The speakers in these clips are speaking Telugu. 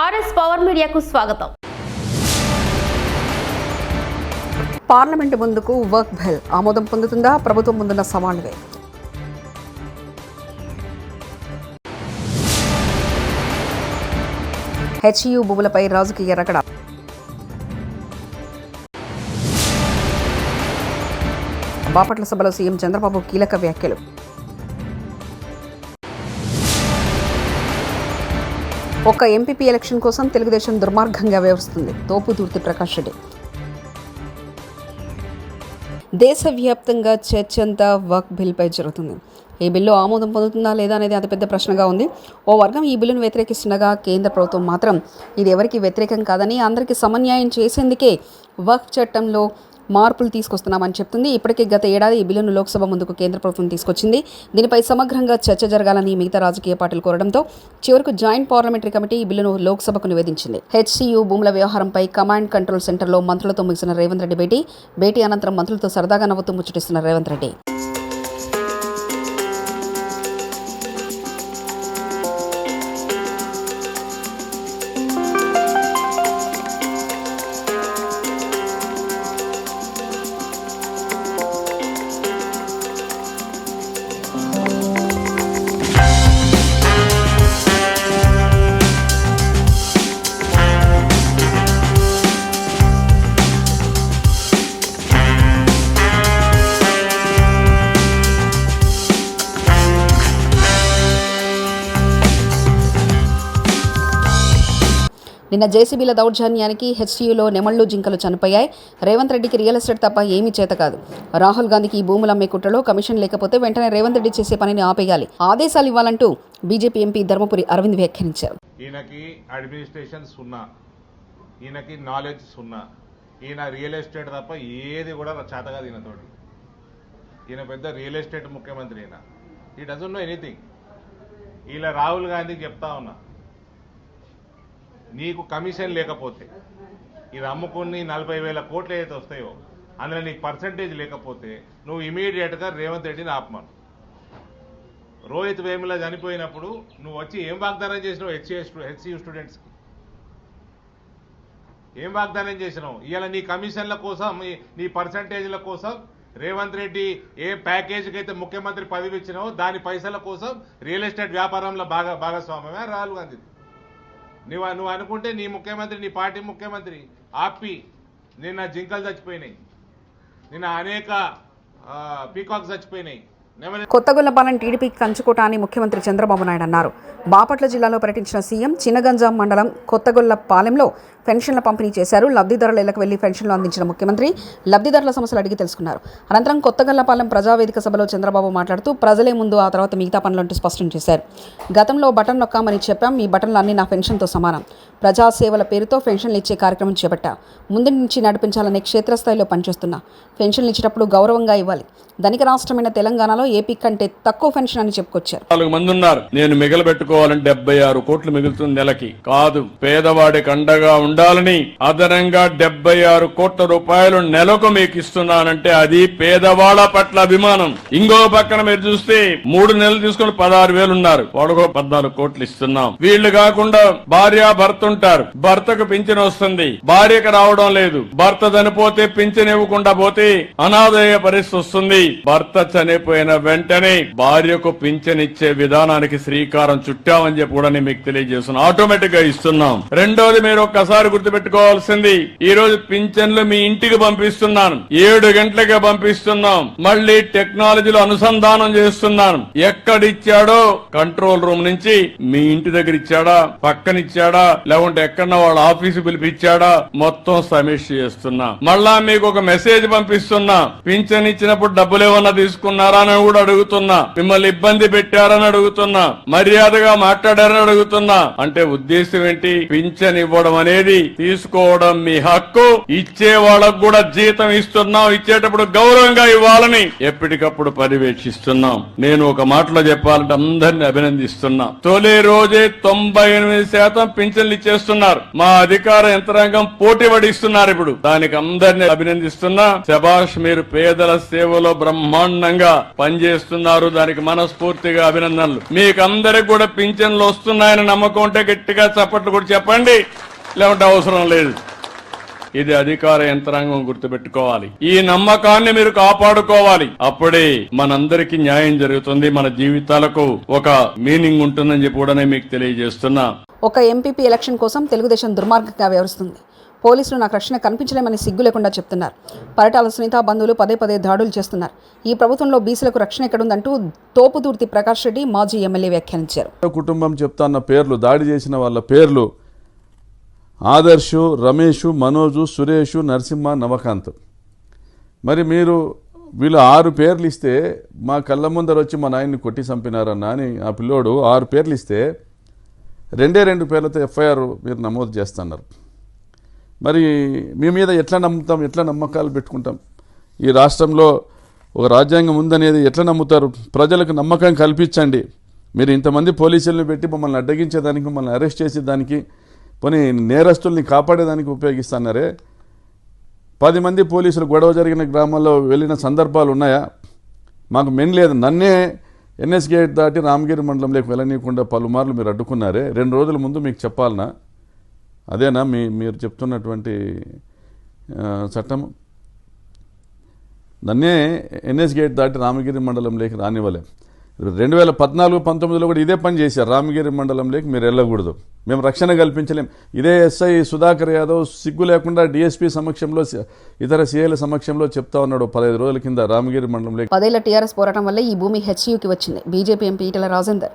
ఆర్ఎస్ పవర్ మీడియాకు స్వాగతం. పార్లమెంటు ముందుకు వర్క్ బెల్. ఆమోదం పొందుతుందా? ప్రభుత్వం ముందున్న సవాళ్ళవే హెచ్యు భూములపై రాజకీయ రగడ. బాపట్ల సభలో సీఎం చంద్రబాబు కీలక వ్యాఖ్యలు. ఒక ఎంపీపీ ఎలక్షన్ కోసం తెలుగుదేశం దుర్మార్గంగా వ్యవహరిస్తుంది. తోపుదూర్తి ప్రకాష్ రెడ్డి. దేశవ్యాప్తంగా చర్చంతా వర్క్ బిల్పై జరుగుతుంది. ఈ బిల్లు ఆమోదం పొందుతుందా లేదా అనేది అతిపెద్ద ప్రశ్నగా ఉంది. ఓ వర్గం ఈ బిల్లును వ్యతిరేకిస్తుండగా కేంద్ర ప్రభుత్వం మాత్రం ఇది ఎవరికి వ్యతిరేకం కాదని అందరికీ సమన్యాయం చేసేందుకే వర్క్ చట్టంలో మార్పులు తీసుకొస్తున్నామని చెప్తుంది. ఇప్పటికే గత ఏడాది ఈ బిల్లును లోక్సభ ముందుకు కేంద్ర ప్రభుత్వం తీసుకొచ్చింది. దీనిపై సమగ్రంగా చర్చ జరగాలని మిగతా రాజకీయ పార్టీలు కోరడంతో చివరకు జాయింట్ పార్లమెంటరీ కమిటీ ఈ బిల్లును లోక్సభకు నివేదించింది. హెచ్సియు భూముల వ్యవహారంపై కమాండ్ కంట్రోల్ సెంటర్లో మంత్రులతో ముగిసిన రేవంత్ రెడ్డి భేటీ. భేటీ అనంతరం మంత్రులతో సరదాగా నవ్వుతూ ముచ్చటిస్తున్న రేవంత్ రెడ్డి. నిన్న జేసీబీల దౌర్జన్యానికి హెచ్సీయూలో నెమళ్ళు జింకలు చనిపోయాయి. రేవంత్ రెడ్డికి రియల్ ఎస్టేట్ తప్ప ఏమీ చేత కాదు. రాహుల్ గాంధీకి ఈ భూములు అమ్మే కుట్రలో కమిషన్ లేకపోతే వెంటనే రేవంత్ రెడ్డి చేసే పనిని ఆపేయాలి. ఆదేశాలు ఇవ్వాలంటూ బీజేపీ ఎంపీ ధర్మపురి అరవింద్ వ్యాఖ్యానించారు. ఈయనకి అడ్మినిస్ట్రేషన్ సున్నా ఈయనకి నాలెడ్జ్ సున్నా ఈయన రియల్ ఎస్టేట్ తప్ప ఏది కూడా చేతగా ఈయనతోటి. ఈయన పెద్ద రియల్ ఎస్టేట్ ముఖ్యమంత్రి ఈయన. ఈ డజన్ నో ఎనీథింగ్ ఇలా రాహుల్ గాంధీకి చెప్తా ఉన్నా. నీకు కమిషన్ లేకపోతే ఇది అమ్ముకుని నలభై వేల కోట్లు ఏదైతే వస్తాయో అందులో నీకు పర్సంటేజ్ లేకపోతే నువ్వు ఇమీడియట్గా రేవంత్ రెడ్డిని ఆపమను. రోహిత్ వేముల చనిపోయినప్పుడు నువ్వు వచ్చి ఏం వాగ్దానం చేసినావు హెచ్సిఏ హెచ్సియు స్టూడెంట్స్కి ఏం వాగ్దానం చేసినావు? ఇవాళ నీ కమిషన్ల కోసం నీ- పర్సంటేజ్ల కోసం రేవంత్ రెడ్డి ఏ ప్యాకేజీకి అయితే ముఖ్యమంత్రి పదవి ఇచ్చినావో దాని పైసల కోసం రియల్ ఎస్టేట్ వ్యాపారంలో బాగా భాగస్వామ్యమే రాహుల్ గాంధీ నువ్వు నువ్వు అనుకుంటే నీ ముఖ్యమంత్రి నీ పార్టీ ముఖ్యమంత్రి ఆపి నిన్న జింకలు చచ్చిపోయినాయి. నిన్న అనేక పీకాక్స్ చచ్చిపోయినాయి. కొత్తగొల్లపాలెం టీడీపీ కంచుకోట అని ముఖ్యమంత్రి చంద్రబాబు నాయుడు అన్నారు. బాపట్ల జిల్లాలో పర్యటించిన సీఎం చిన్నగంజాం మండలం కొత్తగొల్లపాలెంలో పెన్షన్ల పంపిణీ చేశారు. లబ్ధిదారుల ఇళ్ళకు వెళ్ళి పెన్షన్లు అందించిన ముఖ్యమంత్రి లబ్ధిదారుల సమస్యలు అడిగి తెలుసుకున్నారు. అనంతరం కొత్తగొల్లపాలెం ప్రజావేదిక సభలో చంద్రబాబు మాట్లాడుతూ ప్రజలే ముందు ఆ తర్వాత మిగతా పనులంటూ స్పష్టం చేశారు. గతంలో బటన్ నొక్కామని చెప్పాం ఈ బటన్లు అన్ని నా పెన్షన్తో సమానం. ప్రజాసేవల పేరుతో పెన్షన్లు ఇచ్చే కార్యక్రమం చేపట్టా. ముందు నుంచి నడిపించాలని క్షేత్రస్థాయిలో పనిచేస్తున్నా. పెన్షన్లు ఇచ్చేటప్పుడు గౌరవంగా ఇవ్వాలి. ధనిక రాష్ట్రమైన తెలంగాణలో ఏపీ కంటే తక్కువ పెన్షన్ అని చెప్పుకొచ్చారు. నాలుగు మంది ఉన్నారు. నేను మిగలబెట్టుకోవాలంటే డెబ్బై ఆరు కోట్లు మిగులుతుంది నెలకి. కాదు పేదవాడికి అండగా ఉండాలని అదనంగా డెబ్బై ఆరు కోట్ల రూపాయలు నెలకు మీకు ఇస్తున్నానంటే అది పేదవాళ్ళ పట్ల అభిమానం. ఇంకో పక్కన మీరు చూస్తే మూడు నెలలు తీసుకుని పదహారు వేలు ఉన్నారు. వాళ్ళకు పద్నాలుగు కోట్లు ఇస్తున్నాం. వీళ్ళు కాకుండా భార్య భర్త ఉంటారు. భర్తకు పింఛన్ వస్తుంది. భార్యకు రావడం లేదు. భర్త చనిపోతే పింఛన్ ఇవ్వకుండా పోతే అనాదయ పరిస్థితి వస్తుంది. భర్త చనిపోయిన వెంటనే భార్యకు పింఛన్ ఇచ్చే విధానానికి శ్రీకారం చుట్టామని చెప్పి కూడా నేను మీకు తెలియజేస్తున్నాను ఆటోమేటిక్గా ఇస్తున్నాం. రెండోది మీరు ఒక్కసారి గుర్తుపెట్టుకోవాల్సింది ఈ రోజు పింఛన్లు మీ ఇంటికి పంపిస్తున్నాను. ఏడు గంటలకే పంపిస్తున్నాం. మళ్ళీ టెక్నాలజీలో అనుసంధానం చేస్తున్నాను. ఎక్కడిచ్చాడో కంట్రోల్ రూమ్ నుంచి మీ ఇంటి దగ్గర ఇచ్చాడా పక్కనిచ్చాడా లేకుంటే ఎక్కడన్నా వాళ్ళ ఆఫీసు పిలిపించాడా మొత్తం సమీక్ష చేస్తున్నా. మళ్ళా మీకు ఒక మెసేజ్ పంపిస్తున్నా. పింఛన్ ఇచ్చినప్పుడు డబ్బులు ఏమన్నా తీసుకున్నారా అని కూడా అడుగుతున్నా. మిమ్మల్ని ఇబ్బంది పెట్టారని అడుగుతున్నా. మర్యాదగా మాట్లాడారని అడుగుతున్నా. అంటే ఉద్దేశం ఏంటి? పింఛన్ ఇవ్వడం అనేది తీసుకోవడం మీ హక్కు. ఇచ్చే వాళ్ళకు కూడా జీతం ఇస్తున్నాం. ఇచ్చేటప్పుడు గౌరవంగా ఇవ్వాలని ఎప్పటికప్పుడు పర్యవేక్షిస్తున్నాం. నేను ఒక మాటలో చెప్పాలంటే అందరిని అభినందిస్తున్నా. తొలి రోజే తొంభై ఎనిమిది శాతం పింఛన్లు ఇచ్చేస్తున్నారు. మా అధికార యంత్రాంగం పోటీ పడిస్తున్నారు ఇప్పుడు. దానికి అందరిని అభినందిస్తున్నా. శభాష్ మీరు పేదల సేవలో బ్రహ్మాండంగా పని పనిచేస్తున్నారు. దానికి మనస్ఫూర్తిగా అభినందనలు. మీకు అందరికి కూడా పింఛన్లు వస్తున్నాయని నమ్మకం ఉంటే గట్టిగా చప్పట్లు కూడా చెప్పండి. లేకుంటే అవసరం లేదు. ఇది అధికార యంత్రాంగం గుర్తుపెట్టుకోవాలి. ఈ నమ్మకాన్ని మీరు కాపాడుకోవాలి. అప్పుడే మనందరికీ న్యాయం జరుగుతుంది. మన జీవితాలకు ఒక మీనింగ్ ఉంటుందని చెప్పి కూడా మీకు తెలియజేస్తున్నా. ఒక ఎంపీపీ ఎలక్షన్ కోసం తెలుగుదేశం దుర్మార్గంగా వ్యవహరిస్తుంది. పోలీసులు నాకు రక్షణ కనిపించలేమని సిగ్గు లేకుండా చెప్తున్నారు. పరిటాల సునీత బంధువులు పదే పదే దాడులు చేస్తున్నారు. ఈ ప్రభుత్వంలో బీసీలకు రక్షణ ఎక్కడుందంటూ తోపుదూర్తి ప్రకాష్ రెడ్డి మాజీ ఎమ్మెల్యే వ్యాఖ్యానించారు. కుటుంబం చెప్తాన్న పేర్లు దాడి చేసిన వాళ్ళ పేర్లు ఆదర్శు రమేషు మనోజు సురేషు నరసింహ నవకాంత్. మరి మీరు వీళ్ళు ఆరు పేర్లు ఇస్తే మా కళ్ళ ముందర వచ్చి మా నాయన్ని కొట్టి చంపినారన్న అని ఆ పిల్లోడు ఆరు పేర్లు ఇస్తే రెండే రెండు పేర్లతో ఎఫ్ఐఆర్ మీరు నమోదు చేస్తున్నారు. మరి మీ మీద ఎట్లా నమ్ముతాం ఎట్లా నమ్మకాలు పెట్టుకుంటాం? ఈ రాష్ట్రంలో ఒక రాజ్యాంగం ఉందనేది ఎట్లా నమ్ముతారు? ప్రజలకు నమ్మకం కల్పించండి. మీరు ఇంతమంది పోలీసులను పెట్టి మమ్మల్ని అడ్డగించేదానికి మమ్మల్ని అరెస్ట్ చేసేదానికి పోనీ నేరస్తుల్ని కాపాడేదానికి ఉపయోగిస్తున్నారే? పది మంది పోలీసులు గొడవ జరిగిన గ్రామాల్లో వెళ్ళిన సందర్భాలు ఉన్నాయా? మాకు మెన్ లేదు. నన్నే ఎన్ఎస్ గేట్ దాటి రామగిరి మండలంలోకి వెళ్ళనీయకుండా పలుమార్లు మీరు అడ్డుకున్నారే? రెండు రోజుల ముందు మీకు చెప్పాలనా? అదేనా మీ మీరు చెప్తున్నటువంటి చట్టము నన్నే ఎన్ఎస్ గేట్ దాటి రామగిరి మండలంలోకి రానివ్వలేం. రెండు వేల పద్నాలుగు పంతొమ్మిదిలో కూడా ఇదే పని చేశారు. రామగిరి మండలంలోకి మీరు వెళ్ళకూడదు. మేము రక్షణ కల్పించలేం. ఇదే ఎస్ఐ సుధాకర్ యాదవ్ సిగ్గు లేకుండా డిఎస్పీ సమక్షంలో ఇతర సీఏల సమక్షంలో చెప్తా ఉన్నాడు పదహైదు రోజుల కింద రామగిరి మండలంలోకి పదేళ్ళ టీఆర్ఎస్ పోరాటం వల్లే ఈ భూమి హెచ్యూకి వచ్చింది. BJP MP Etela Rajender.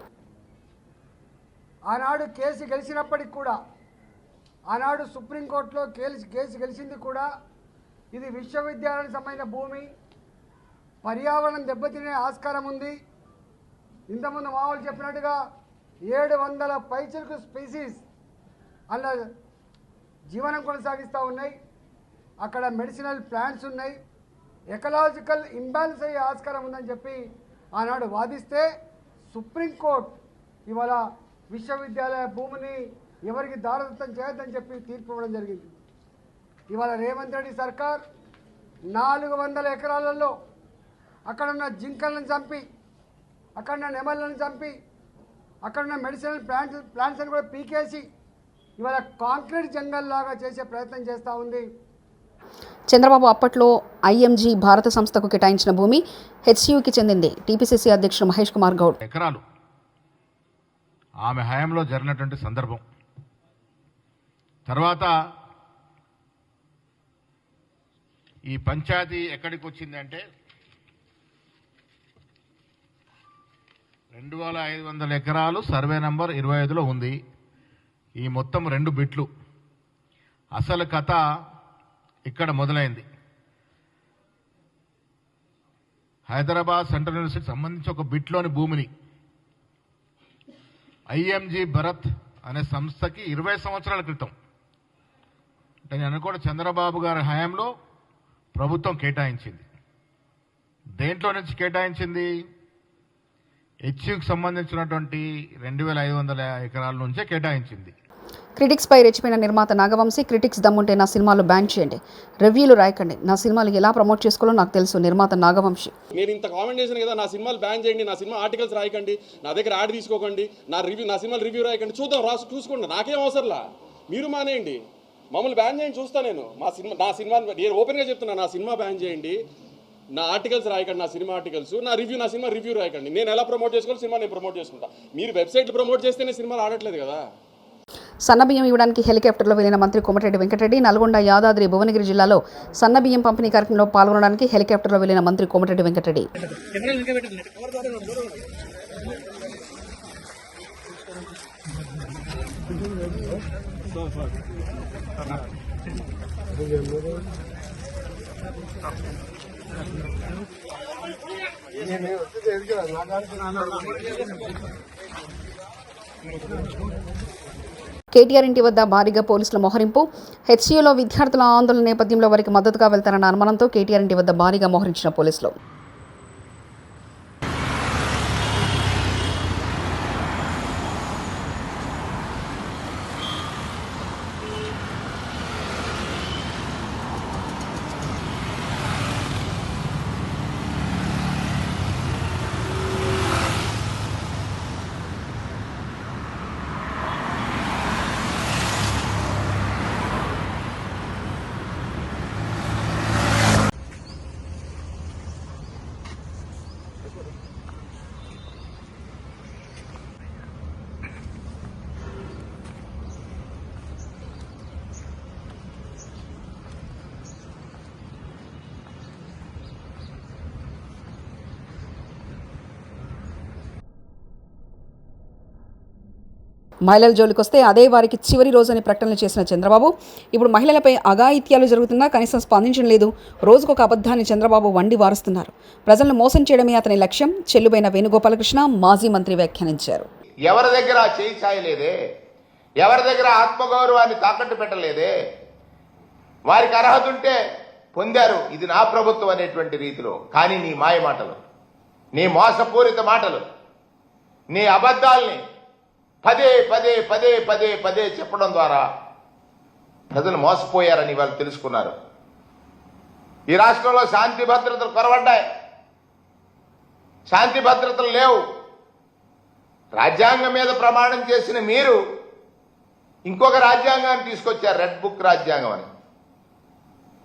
ఆనాడు కేసు గెలిచినప్పటికి కూడా ఆనాడు సుప్రీంకోర్టులో కేసు కేసు గెలిచింది కూడా ఇది విశ్వవిద్యాలయానికి సంబంధించిన భూమి. పర్యావరణం దెబ్బతినే ఆస్కారం ఉంది. ఇంతకుముందు మామూలు చెప్పినట్టుగా ఏడు వందల పైచలకు స్పీసీస్ అలా జీవనం కొనసాగిస్తూ ఉన్నాయి. అక్కడ మెడిసినల్ ప్లాంట్స్ ఉన్నాయి. ఎకలాజికల్ ఇంబ్యాలెన్స్ అయ్యే ఆస్కారం ఉందని చెప్పి ఆనాడు వాదిస్తే సుప్రీంకోర్టు ఇవాళ విశ్వవిద్యాలయ భూమిని ఎవరికి దారదత్తం చేయొద్దని చెప్పి తీర్పు ఇవ్వడం జరిగింది. ఇవాళ రేవంత్ రెడ్డి సర్కార్ నాలుగు వందల ఎకరాలలో అక్కడున్న జింకలను చంపి అక్కడున్న నెమళ్ళను చంపి అక్కడున్న మెడిసినల్ ప్లాంట్స్ ప్లాంట్స్ని కూడా పీకేసి ఇవాళ కాంక్రీట్ జంగల్ లాగా చేసే ప్రయత్నం చేస్తూ ఉంది. చంద్రబాబు అప్పట్లో ఐఎంజీ భారత సంస్థకు కేటాయించిన భూమి హెచ్యూకి చెందింది. టీపీసీసీ అధ్యక్షుడు మహేష్ కుమార్ గౌడ్. ఎకరాలు. ఆమె హయాంలో జరిగినటువంటి సందర్భం. తర్వాత ఈ పంచాయతీ ఎక్కడికి వచ్చిందంటే రెండు వేల ఐదు వందల ఎకరాలు సర్వే నంబర్ ఇరవై ఐదులో ఉంది. ఈ మొత్తం రెండు బిట్లు. అసలు కథ ఇక్కడ మొదలైంది. హైదరాబాద్ సెంట్రల్ యూనివర్సిటీకి సంబంధించి ఒక బిట్లోని భూమిని. ఐఎంజీ భరత్ అనే సంస్థకి ఇరవై సంవత్సరాల క్రితం. అంటే నేను అనుకోవడం చంద్రబాబు గారి హయాంలో ప్రభుత్వం కేటాయించింది. దేంట్లో నుంచి కేటాయించింది? హెచ్యుకి సంబంధించినటువంటి రెండు వేల ఐదు వందల ఎకరాల నుంచే కేటాయించింది. క్రిటిక్స్ పై రెచ్చిపోయిన నిర్మాత నాగవంశీ క్రిటిక్స్ దమ్ముంటే నా సినిమాలు బ్యాన్ చేయండి. రివ్యూలు రాయకండి. నా సినిమాలు ఎలా ప్రమోట్ చేసుకోవాలో నాకు తెలుసు నిర్మాత నాగవంశీ. నేను ఇంత కామెంట్ చేశాను కదా నా సినిమాలు బ్యాన్ చేయండి నా సినిమా ఆర్టికల్స్ రాయకండి నా దగ్గర యాడ్ తీసుకోకండి నా రివ్యూ నా సినిమాలు రివ్యూ రాయకండి చూద్దాం రాసు చూసుకోండి. నాకేం అవసరంలా? మీరు మానేయండి. మమ్మల్ని బ్యాన్ చేయండి చూస్తా నేను. మా సినిమా నా సినిమా నేను ఓపెన్గా చెప్తున్నా నా సినిమా బ్యాన్ చేయండి. నా ఆర్టికల్స్ రాయకండి నా సినిమా ఆర్టికల్స్ నా రివ్యూ నా సినిమా రివ్యూ రాయకండి. నేను ఎలా ప్రమోట్ చేసుకోవాలి సినిమా నేను ప్రమోట్ చేసుకుంటా. మీరు వెబ్సైట్లు ప్రమోట్ చేస్తేనే సినిమాలు ఆడట్లేదు కదా. సన్నబియ్యం ఇవ్వడానికి హెలికాప్టర్లో వెళ్ళిన మంత్రి కోమటిరెడ్డి వెంకటరెడ్డి నల్గొండ యాదాద్రి భువనగిరి జిల్లాలో సన్నబియ్యం పంపిణీ కార్యక్రమంలో పాల్గొనడానికి హెలికాప్టర్లో వెళ్ళిన మంత్రి కోమటిరెడ్డి వెంకటరెడ్డి. కేటీఆర్ ఇంటి వద్ద భారీగా పోలీసుల మోహరింపు. హెచ్సీయూలో విద్యార్థుల ఆందోళన నేపథ్యంలో వారికి మద్దతుగా వెళ్తారన్న అనుమానంతో కేటీఆర్ ఇంటి వద్ద భారీగా మోహరించిన పోలీసులు. మహిళల జోలికి వస్తే అదే వారికి చివరి రోజు అని ప్రకటనలు చేసిన చంద్రబాబు. ఇప్పుడు మహిళలపై అఘాయిత్యాలు జరుగుతున్నా కనీసం స్పందించడం లేదు. రోజుకొక అబద్ధాన్ని చంద్రబాబు వండి వారుస్తున్నారు. ప్రజలను మోసం చేయడమే అతని లక్ష్యం. చెల్లుబైన వేణుగోపాలకృష్ణ మాజీ మంత్రి వ్యాఖ్యానించారు. ఎవరి దగ్గర చేయి చాయలేదే? ఎవరి దగ్గర ఆత్మగౌరవాన్ని తాకట్టు పెట్టలేదే? వారికి అర్హత ఉంటే పొందారు. ఇది నా ప్రభుత్వం అనేటువంటి రీతిలో. కానీ నీ మాయ మాటలు నీ మోసపూరిత మాటలు నీ అబద్ధాల్ని పదే పదే పదే పదే పదే చెప్పడం ద్వారా ప్రజలు మోసపోయారని వాళ్ళు తెలుసుకున్నారు. ఈ రాష్ట్రంలో శాంతి భద్రతలు కొరవడ్డాయి. శాంతి భద్రతలు లేవు. రాజ్యాంగం మీద ప్రమాణం చేసిన మీరు ఇంకొక రాజ్యాంగాన్ని తీసుకొచ్చారు రెడ్ బుక్ రాజ్యాంగం అని.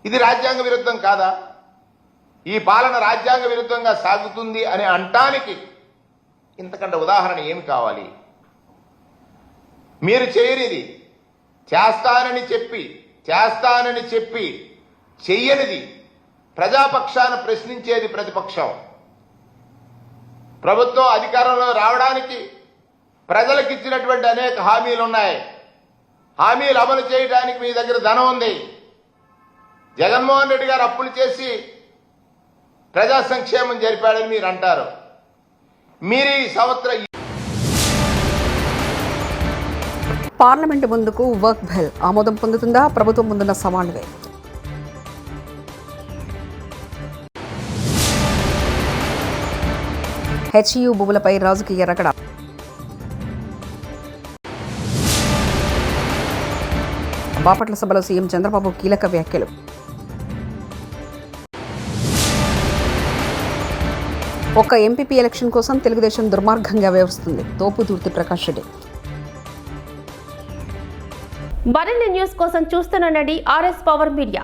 ఇది రాజ్యాంగ విరుద్ధం కాదా? ఈ పాలన రాజ్యాంగ విరుద్ధంగా సాగుతుంది అని అంటానికి ఇంతకంటే ఉదాహరణ ఏమి కావాలి? మీరు చేయనిది. చేస్తానని చెప్పి చేస్తానని చెప్పి చెయ్యనిది. ప్రజాపక్షాన ప్రశ్నించేది ప్రతిపక్షం. ప్రభుత్వం అధికారంలో రావడానికి ప్రజలకు ఇచ్చినటువంటి అనేక హామీలు ఉన్నాయి హామీలు అమలు చేయడానికి మీ దగ్గర ధనం ఉంది. జగన్మోహన్ రెడ్డి గారు అప్పులు చేసి ప్రజా సంక్షేమం జరిపాడని మీరు అంటారు మీరు ఈ సంవత్సరం పార్లమెంటు ముందుకు వర్క్ బెల్. ఆమోదం పొందుతుందా? ప్రభుత్వం ముందున్న సవాళ్ళే. హెచ్యు భూములపై రాజకీయ రగడ. బాపట్ల సభలో సీఎం చంద్రబాబు కీలక వ్యాఖ్యలు. ఒక్క ఎంపీపీ ఎలక్షన్ కోసం తెలుగుదేశం దుర్మార్గంగా వ్యవహరిస్తుంది. తోపుదూర్తి ప్రకాష్ రెడ్డి. మరిన్ని న్యూస్ కోసం చూస్తూనండి ఆర్ఎస్ పవర్ మీడియా.